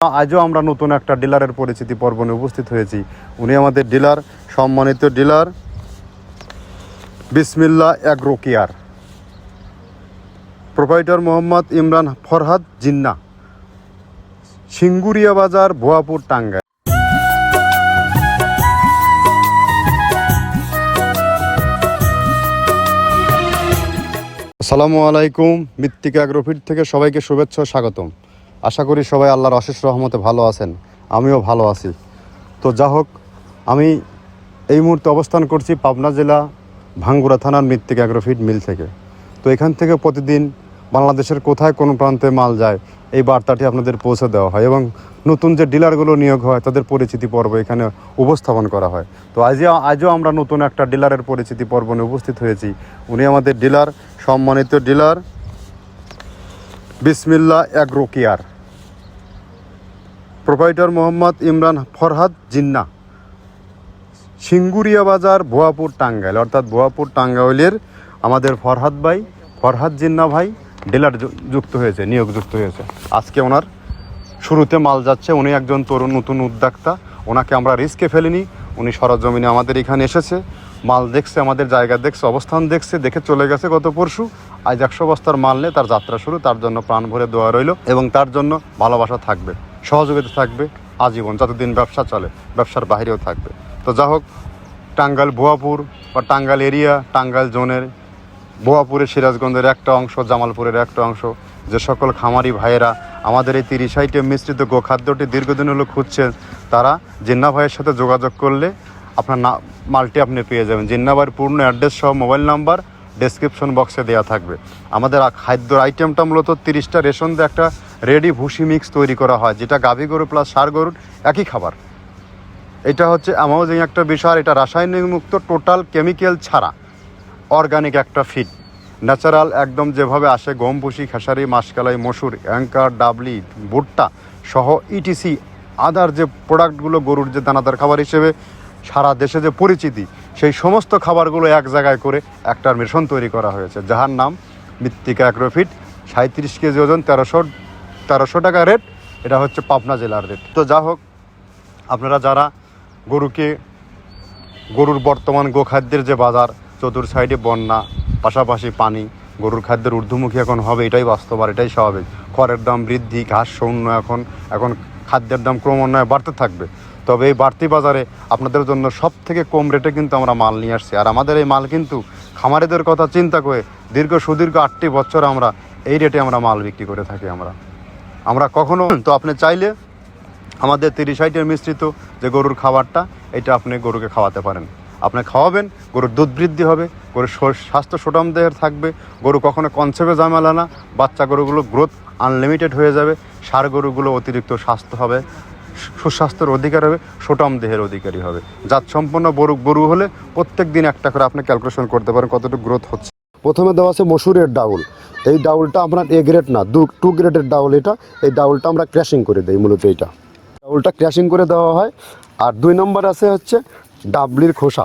আজও আমরা নতুন একটা ডিলারের পরিচিতি পর্ব উপস্থিত হয়েছি। উনি আমাদের ডিলার, সম্মানিত dealer Bismillah agro care. Proprietor Mohammad Imran Farhad Jinnah, Singuria Bazar, Bhuapur, Tangail. আসসালামু আলাইকুম, মৃত্তিকা অ্যাগ্রোফিট থেকে সবাইকে শুভেচ্ছা স্বাগতম। আশা করি সবাই আল্লাহর অশেষ রহমতে ভালো আছেন। আমিও ভালো আছি। তো যা হোক, আমি এই মুহূর্তে অবস্থান করছি পাবনা জেলা ভাঙ্গুরা থানার মৃত্তিকা অ্যাগ্রোফিট মিল থেকে। তো এখান থেকে প্রতিদিন বাংলাদেশের কোথায় কোন প্রান্তে মাল যায়, এই বার্তাটি আপনাদের পৌঁছে দেওয়া হয় এবং নতুন যে ডিলারগুলো নিয়োগ হয়, তাদের পরিচিতি পর্ব এখানে উপস্থাপন করা হয়। তো আজও আজও আমরা নতুন একটা ডিলারের পরিচিতি পর্ব নিয়ে উপস্থিত হয়েছি। উনি আমাদের ডিলার, সম্মানিত dealer. Bismillah agro care proprietor Mohammad Imran Farhad Jinnah. Singuria Bazar, Bhuapur Tangail. অর্থাৎ ভুয়াপুর টাঙ্গাইলের আমাদের ফরহাদ ভাই, ফরহাদ জিন্না ভাই ডিলার যুক্ত হয়েছে, নিয়োগ যুক্ত হয়েছে। আজকে ওনার শুরুতে মাল যাচ্ছে, উনি একজন তরুণ নতুন উদ্যোক্তা। ওনাকে আমরা রিস্কে ফেলিনি, উনি সরজমিনে আমাদের এখানে এসেছে। মাল দেখছে, আমাদের জায়গা দেখছে, অবস্থান দেখছে, দেখে চলে গেছে গত পরশু। আজ একশো বস্তার মাল নিয়ে তার যাত্রা শুরু। তার জন্য প্রাণ ভরে দোয়া রইল এবং তার জন্য ভালোবাসা থাকবে, সহযোগিতা থাকবে, আজীবন যতদিন ব্যবসা চলে, ব্যবসার বাইরেও থাকবে। তো যা হোক, টাঙ্গাইল ভুয়াপুর বা টাঙ্গাইল এরিয়া, টাঙ্গাইল জোনের ভুয়াপুরের সিরাজগঞ্জের একটা অংশ, জামালপুরের একটা অংশ, যে সকল খামারি ভাইয়েরা আমাদের এই তিরিশ আইটেম মিশ্রিত গোখাদ্যটি দীর্ঘদিন হলো খুঁজছেন, তারা জিন্না ভাইয়ের সাথে যোগাযোগ করলে আপনার না, মালটি আপনি পেয়ে যাবেন। জিন্না ভাইয়ের পূর্ণ অ্যাড্রেস সহ মোবাইল নাম্বার ডেসক্রিপশন বক্সে দেওয়া থাকবে। আমাদের খাদ্যর আইটেমটা মূলত তিরিশটা রেশন দিয়ে একটা রেডি ভুসি মিক্স তৈরি করা হয়, যেটা গাভী গরু প্লাস সার গরুর একই খাবার। এটা হচ্ছে অ্যামাউজিং একটা বিষয় এটা রাসায়নিক মুক্ত টোটাল কেমিক্যাল ছাড়া অর্গানিক একটা ফিড ন্যাচারাল একদম যেভাবে আসে, গম, ভুসি, খেসারি, মাসকালাই, মসুর, অ্যাঙ্কার, ডাবলি, ভুট্টা সহ ইটিসি আদার যে প্রোডাক্টগুলো গরুর যে দানাদার খাবার হিসেবে সারা দেশে যে পরিচিতি, সেই সমস্ত খাবারগুলো এক জায়গায় করে একটা মিশন তৈরি করা হয়েছে। যাহার নাম মৃত্তিকা অ্যাগ্রোফিট সাঁত্রিশ কেজি ওজন, তেরোশো তেরোশো টাকা রেট। এটা হচ্ছে পাবনা জেলার রেট। তো যা হোক, আপনারা যারা গরুকে, গরুর বর্তমান গোখাদ্যের যে বাজার, চতুর সাইডে বন্যা, পাশাপাশি পানি, গরুর খাদ্যের ঊর্ধ্বমুখী এখন হবে, এটাই বাস্তব আর এটাই স্বাভাবিক। খড়ের দাম বৃদ্ধি, ঘাস শূন্য এখন এখন খাদ্যের দাম ক্রমান্বয়ে বাড়তে থাকবে। তবে এই বাড়তি বাজারে আপনাদের জন্য সব থেকে কম রেটে কিন্তু আমরা মাল নিয়ে আসছি। আর আমাদের এই মাল কিন্তু খামারিদের কথা চিন্তা করে দীর্ঘ সুদীর্ঘ আটটি বছর আমরা এই রেটে আমরা মাল বিক্রি করে থাকি আমরা। আমরা কখনো তো আপনি চাইলে আমাদের তিরিশ আইটের মিশ্রিত যে গরুর খাবারটা, এটা আপনি গরুকে খাওয়াতে পারেন। আপনি খাওয়াবেন, গরুর দুধ বৃদ্ধি হবে, গরুর স্বাস্থ্য সুটাম দেহের থাকবে, গরু কখনো কনসেপে ঝামেলা না, বাচ্চা গরুগুলো গ্রোথ আনলিমিটেড হয়ে যাবে, সার গরুগুলো অতিরিক্ত স্বাস্থ্য হবে সুস্বাস্থ্যের অধিকার হবে সোটাম দেহের অধিকারী হবে। জাত সম্পন্ন বরু গরু হলে প্রত্যেক দিন একটা করে আপনি ক্যালকুলেশন করতে পারেন কতটুকু গ্রোথ হচ্ছে। প্রথমে দেওয়া আছে মসুরের ডাউল। এই ডাউলটা আপনার এ গ্রেড না, দু টু গ্রেডের ডাউল এটা। এই ডাউলটা আমরা ক্র্যাশিং করে দিই মূলত এইটা। ডাউলটা ক্র্যাশিং করে দেওয়া হয়। আর দুই নম্বর আছে হচ্ছে ডাবলির খোসা।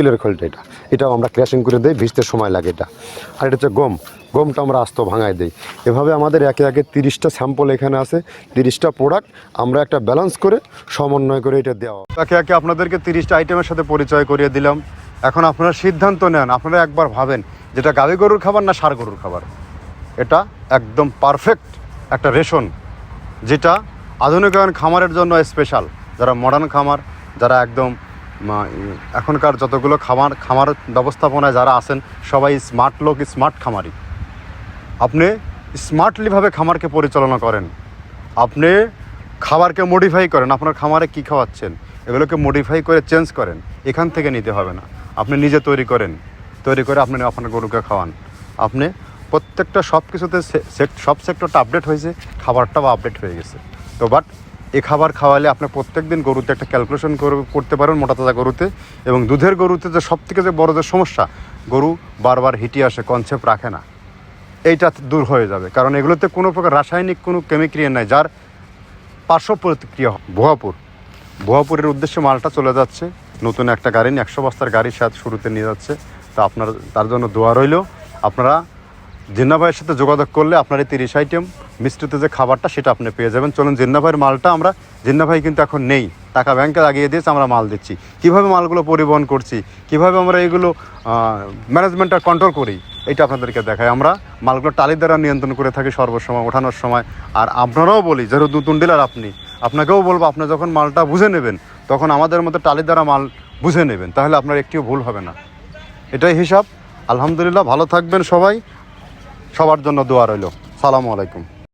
তিলের খোলটা এটা। এটাও আমরা ক্র্যাশিং করে দিই, ভিজতে সময় লাগে এটা। আর এটা হচ্ছে গম। গমটা আমরা আস্ত ভাঙায় দিই। এভাবে আমাদের একে একে তিরিশটা স্যাম্পল এখানে আছে, তিরিশটা প্রোডাক্ট। আমরা একটা ব্যালেন্স করে, সমন্বয় করে এটা দেওয়া। একে একে আপনাদেরকে তিরিশটা আইটেমের সাথে পরিচয় করিয়ে দিলাম। এখন আপনারা সিদ্ধান্ত নেন, আপনারা একবার ভাবেন, যেটা গাভী গরুর খাবার না সার গরুর খাবার। এটা একদম পারফেক্ট একটা রেশন, যেটা আধুনিকায়ন খামারের জন্য স্পেশাল যারা মডার্ন খামার, যারা একদম এখনকার যতগুলো খামার খামার ব্যবস্থাপনায় যারা আছেন, সবাই স্মার্ট লোক স্মার্ট খামারি। আপনি স্মার্টলিভাবে খামারকে পরিচালনা করেন। আপনি খাবারকে মডিফাই করেন, আপনার খামারে কি খাওয়াচ্ছেন, এগুলোকে মডিফাই করে চেঞ্জ করেন, এখান থেকে নিতে হবে না। আপনি নিজে তৈরি করেন, তৈরি করে আপনি আপনার গরুকে খাওয়ান। আপনি প্রত্যেকটা সব কিছুতে সব সেক্টরটা আপডেট হয়েছে, খাবারটাও আপডেট হয়ে গেছে। তো বাট এই খাবার খাওয়ালে আপনি প্রত্যেক দিন গরুতে একটা ক্যালকুলেশন করতে পারেন মোটা তাজা গরুতে এবং দুধের গরুতে যে সব থেকে যে বড় যে সমস্যা, গরু বারবার হিটি আসে কনসেপ্ট রাখে না। এইটা দূর হয়ে যাবে। কারণ এগুলোতে কোনো প্রকার রাসায়নিক কোনো কেমিক্রিয়া নাই, যার পার্শ্ব প্রতিক্রিয়া ভুয়াপুর। ভুয়াপুরের উদ্দেশ্যে মালটা চলে যাচ্ছে, নতুন একটা গাড়ি নিয়ে, একশো বস্তার গাড়ির সাথে শুরুতে নিয়ে যাচ্ছে। তো আপনার, তার জন্য দোয়া রইল। আপনারা জিন্না ভাইয়ের সাথে যোগাযোগ করলে আপনার এই তিরিশ আইটেম মিষ্টিতে যে খাবারটা সেটা আপনি পেয়ে যাবেন। চলুন জিন্না ভাইয়ের মালটা আমরা জিন্না ভাই কিন্তু এখন নেই। টাকা ব্যাংকে লাগিয়ে দিয়েছে, আমরা মাল দিচ্ছি। কীভাবে মালগুলো পরিবহন করছি? কীভাবে আমরা এইগুলো ম্যানেজমেন্টটা কন্ট্রোল করি? এটা আপনাদেরকে দেখায় আমরা মালগুলো টালির দ্বারা নিয়ন্ত্রণ করে থাকি সর্বসময়, ওঠানোর সময়। আর আপনারাও বলি যেহেতু নতুন ডিলার আপনি, আপনাকেও বলব, আপনি যখন মালটা বুঝে নেবেন, তখন আমাদের মতো টালির দ্বারা মাল বুঝে নেবেন। তাহলে আপনার একটিও ভুল হবে না। এটাই হিসাব। আলহামদুলিল্লাহ, ভালো থাকবেন সবাই। সবার জন্য দোয়া রইল। সালামু আলাইকুম।